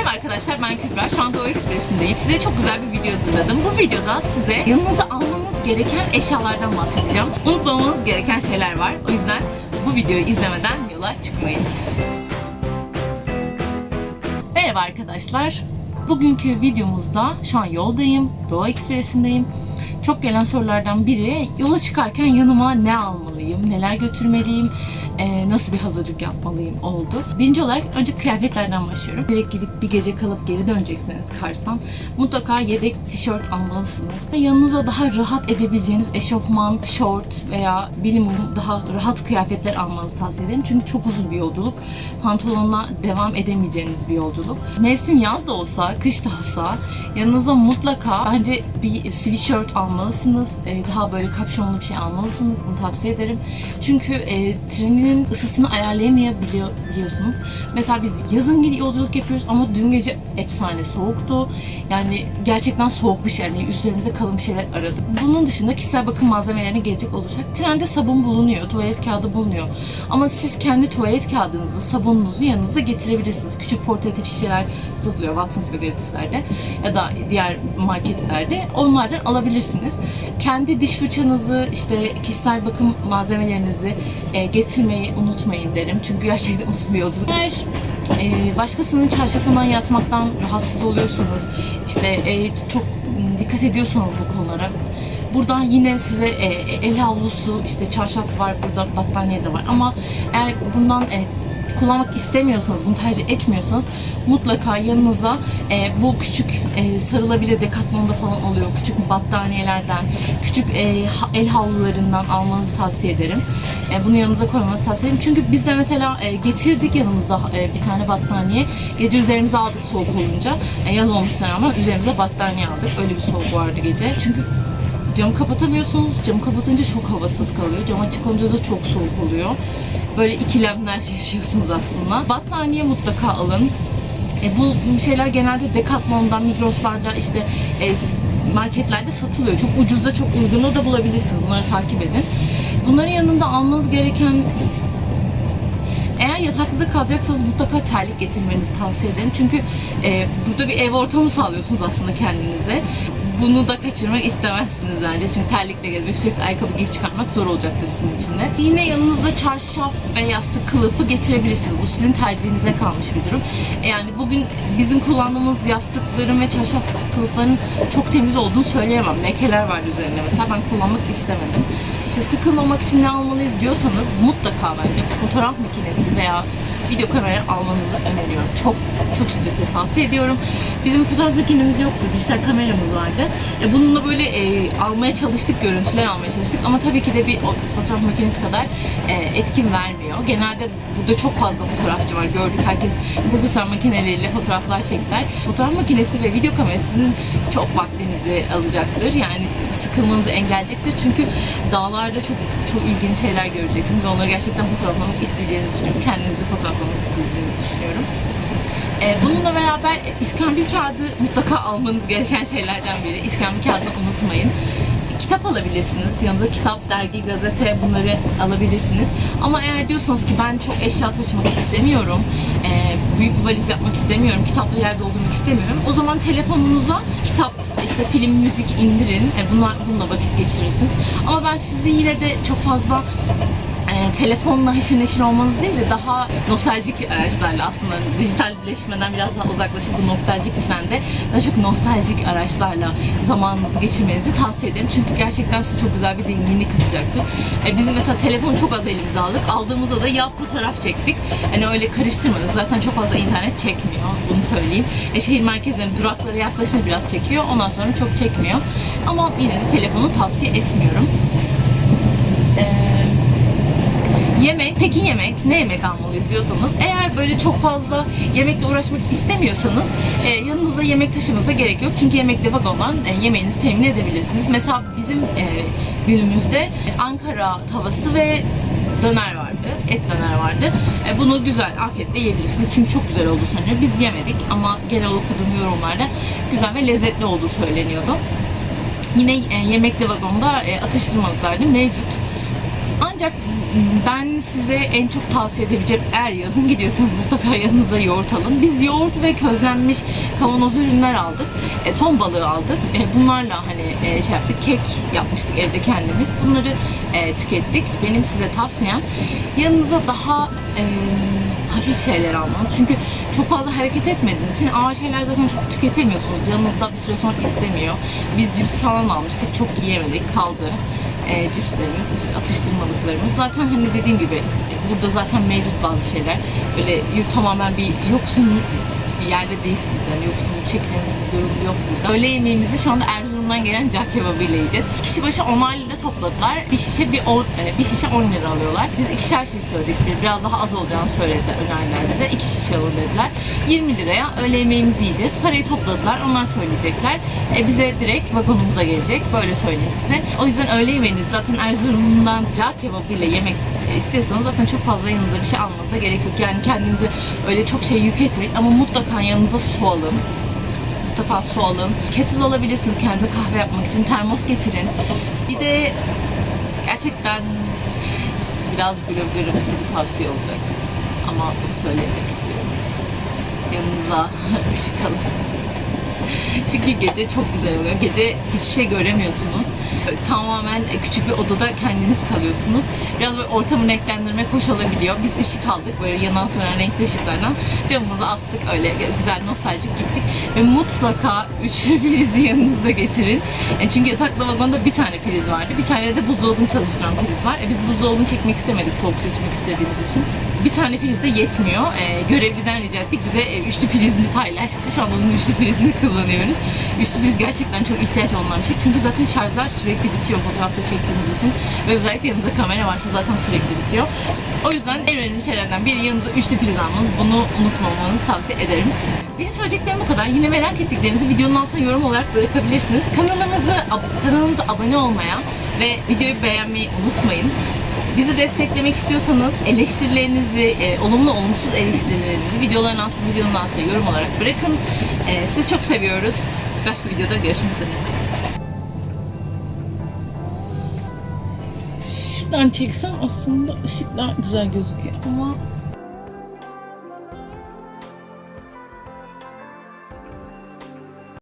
Merhaba arkadaşlar ben Kübra. Şu an Doğu Ekspresi'ndeyim. Size çok güzel bir video hazırladım. Bu videoda size yanınıza almanız gereken eşyalardan bahsedeceğim. Unutmamanız gereken şeyler var. O yüzden bu videoyu izlemeden yola çıkmayın. Merhaba arkadaşlar. Bugünkü videomuzda şu an yoldayım. Doğu Ekspresi'ndeyim. Çok gelen sorulardan biri yola çıkarken yanıma ne almalıyım, neler götürmeliyim, e, nasıl bir hazırlık yapmalıyım oldu. Birinci olarak önce kıyafetlerden başlıyorum. Direkt gidip bir gece kalıp geri dönecekseniz Kars'tan mutlaka yedek tişört almalısınız. Yanınıza daha rahat edebileceğiniz eşofman, şort veya minimum daha rahat kıyafetler almanızı tavsiye ederim. Çünkü çok uzun bir yolculuk. Pantolonla devam edemeyeceğiniz bir yolculuk. Mevsim yaz da olsa, kış da olsa yanınıza mutlaka bence bir sweatshirt almalısınız. Ee, daha böyle kapşonlu bir şey almalısınız. Bunu tavsiye ederim. Çünkü e, treninin ısısını ayarlayamayabiliyorsunuz. Mesela biz yazın gidi yolculuk yapıyoruz ama dün gece efsane soğuktu. Yani gerçekten soğuk bir şey. Yani üzerimize kalın bir şeyler aradık. Bunun dışında kişisel bakım malzemelerine gelecek olursak trende sabun bulunuyor, tuvalet kağıdı bulunuyor. Ama siz kendi tuvalet kağıdınızı, sabununuzu yanınıza getirebilirsiniz. Küçük portatif şişeler satılıyor Watsons ve Gratis'lerde ya da diğer marketlerde. Onlardan alabilirsiniz. Kendi diş fırçanızı, işte kişisel bakım malzemelerinizi e, getirmeyi unutmayın derim. Çünkü gerçekten uzun bir yolculuk. Eğer e, başkasının çarşafından yatmaktan rahatsız oluyorsanız, işte e, çok dikkat ediyorsanız bu konulara Buradan yine size e, el havlusu, işte çarşaf var, burada battaniye de var. Ama eğer bundan e, kullanmak istemiyorsanız, bunu tercih etmiyorsanız mutlaka yanınıza e, bu küçük e, sarılabilir dekatlonda falan oluyor. Küçük battaniyelerden, küçük e, el havlularından almanızı tavsiye ederim. E, bunu yanınıza koymanızı tavsiye ederim. Çünkü biz de mesela e, getirdik yanımızda e, bir tane battaniye. Gece üzerimize aldık soğuk olunca. E, yaz olmasına rağmen üzerimize battaniye aldık. Öyle bir soğuk vardı gece. Çünkü Camı kapatamıyorsunuz. Camı kapatınca çok havasız kalıyor. Cam açık olunca da çok soğuk oluyor. Böyle ikilemler yaşıyorsunuz aslında. Battaniye mutlaka alın. E, bu şeyler genelde Decathlon'dan, Migros'larda işte e, marketlerde satılıyor. Çok ucuzda, çok uygunu da bulabilirsiniz. Bunları takip edin. Bunların yanında almanız gereken eğer yataklıda kalacaksanız mutlaka terlik getirmenizi tavsiye ederim. Çünkü e, burada bir ev ortamı sağlıyorsunuz aslında kendinize. Bunu da kaçırmak istemezsiniz bence. Çünkü terlikle gezmek, sürekli ayakkabı giyip çıkartmak zor olacaktır sizin için de. Yine yanınızda çarşaf ve yastık kılıfı getirebilirsiniz. Bu sizin tercihinize kalmış bir durum. E, Yani bugün bizim kullandığımız yastıkların ve çarşaf kılıfların çok temiz olduğunu söyleyemem. Lekeler var üzerinde mesela. Ben kullanmak istemedim. İşte sıkılmamak için ne almalıyız diyorsanız mutlaka bence fotoğraf makinesi veya video kamera almanızı öneriyorum. Çok çok şiddetle tavsiye ediyorum. Bizim fotoğraf makinemiz yoktu. Dijital kameramız vardı. E, bununla böyle e, almaya çalıştık, görüntüler almaya çalıştık. Ama tabii ki de bir fotoğraf makinesi kadar e, etkin vermiyor. Genelde burada çok fazla fotoğrafçı var. Gördük herkes profesyonel makineleriyle fotoğraflar çektiler. Fotoğraf makinesi ve video kamerası sizin çok vaktinizi alacaktır. Yani sıkılmanızı engelleyecektir. Çünkü dağlarda çok çok ilginç şeyler göreceksiniz ve onları gerçekten fotoğraflamak isteyeceğinizi düşünüyorum. Kendinizi fotoğraflamak isteyeceğinizi düşünüyorum. Ee, bununla beraber iskambil kağıdı mutlaka almanız gereken şeylerden biri. İskambil kağıdını unutmayın. Kitap alabilirsiniz. Yanınıza kitap, dergi, gazete bunları alabilirsiniz. Ama eğer diyorsanız ki ben çok eşya taşımak istemiyorum, e, büyük bir valiz yapmak istemiyorum, kitapla yer doldurmak istemiyorum. O zaman telefonunuza kitap, işte film, müzik indirin. E, bunlar, bununla vakit geçirirsiniz. Ama ben sizi yine de çok fazla e, telefonla haşır neşir olmanız değil de daha nostaljik araçlarla aslında dijitalleşmeden biraz daha uzaklaşıp bu nostaljik trende daha çok nostaljik araçlarla zamanınızı geçirmenizi tavsiye ederim. Çünkü gerçekten size çok güzel bir dinginlik katacaktır. E, bizim mesela telefonu çok az elimize aldık. Aldığımızda da ya fotoğraf çektik. Hani öyle karıştırmadık. Zaten çok fazla internet çekmiyor. Bunu söyleyeyim. E, şehir merkezlerinin duraklara yaklaşınca biraz çekiyor. Ondan sonra çok çekmiyor. Ama yine de telefonu tavsiye etmiyorum. Yemek, peki yemek, ne yemek almalıyız diyorsanız eğer böyle çok fazla yemekle uğraşmak istemiyorsanız e, yanınızda yemek taşımanıza gerek yok. Çünkü yemekle vagondan e, yemeğinizi temin edebilirsiniz. Mesela bizim e, günümüzde e, Ankara tavası ve döner vardı, et döner vardı. E, bunu güzel, afiyetle yiyebilirsiniz. Çünkü çok güzel olduğu söyleniyor. Biz yemedik ama genel okuduğum yorumlarda güzel ve lezzetli olduğu söyleniyordu. Yine e, yemekli vagonda e, atıştırmalıklar mevcut. Ancak ben size en çok tavsiye edebileceğim eğer yazın gidiyorsanız mutlaka yanınıza yoğurt alın. Biz yoğurt ve közlenmiş kavanoz ürünler aldık. E, ton balığı aldık. E, bunlarla hani e, şey yaptık. Kek yapmıştık evde kendimiz. Bunları e, tükettik. Benim size tavsiyem yanınıza daha e, hafif şeyler almanız. Çünkü çok fazla hareket etmediğiniz için ağır şeyler zaten çok tüketemiyorsunuz. Canınız da bir süre sonra istemiyor. Biz cips falan almıştık. Çok yiyemedik. Kaldı e, cipslerimiz, işte atıştırmalıklarımız. Zaten hani dediğim gibi e, burada zaten mevcut bazı şeyler. Böyle tamamen bir yoksun bir yerde değilsiniz yani yoksunluk çekmeniz bir durum yok burada. Öğle yemeğimizi şu anda Erzurum'dan gelen cağ kebabı ile yiyeceğiz. Kişi başı 10 lira topladılar. Bir şişe bir, on, e, bir şişe 10 lira alıyorlar. Biz ikişer şişe söyledik. Bir, biraz daha az olacağını söylediler, önerdiler bize. İki şişe alın dediler. 20 liraya öğle yemeğimizi yiyeceğiz. Parayı topladılar. Onlar söyleyecekler. E, bize direkt vagonumuza gelecek. Böyle söyleyeyim size. O yüzden öğle yemeğinizi zaten Erzurum'dan cağ kebabı ile yemek e, istiyorsanız zaten çok fazla yanınıza bir şey almanıza gerek yok. Yani kendinizi öyle çok şey yük etmeyin ama mutlaka yanınıza su alın. Mutlaka su alın. Kettle alabilirsiniz kendinize kahve yapmak için. Termos getirin. Bir de gerçekten biraz bloglarımızı bir tavsiye olacak. Ama bunu söylemek istiyorum. Yanınıza ışık alın. Çünkü gece çok güzel oluyor. Gece hiçbir şey göremiyorsunuz. Tamamen küçük bir odada kendiniz kalıyorsunuz. Biraz böyle ortamı renklendirmek hoş olabiliyor. Biz ışık aldık böyle yanan sönen renkli ışıklardan. Camımızı astık öyle güzel nostaljik gittik. Ve mutlaka üçlü prizi yanınızda getirin. E, çünkü yataklı vagonda bir tane priz vardı. Bir tane de buzdolabını çalıştıran priz var. E, biz buzdolabını çekmek istemedik soğuk su istediğimiz için. Bir tane priz de yetmiyor. E, görevliden rica ettik. Bize e, üçlü prizini paylaştı. Şu an onun üçlü prizini kullanıyoruz. Üçlü priz gerçekten çok ihtiyaç olunan bir şey. Çünkü zaten şarjlar sürekli bitiyor fotoğrafta çektiğiniz için. Ve özellikle yanınızda kamera varsa zaten sürekli bitiyor. O yüzden en önemli şeylerden biri yanınıza üçlü priz almanız. Bunu unutmamanızı tavsiye ederim. Benim söyleyeceklerim bu kadar. Yine merak ettiklerinizi videonun altına yorum olarak bırakabilirsiniz. Kanalımızı, kanalımıza abone olmaya ve videoyu beğenmeyi unutmayın. Bizi desteklemek istiyorsanız eleştirilerinizi, e, olumlu olumsuz eleştirilerinizi videoların altına, videonun altına yorum olarak bırakın. E, sizi çok seviyoruz. Başka videoda görüşmek üzere. Şuradan çeksem aslında ışıklar güzel gözüküyor ama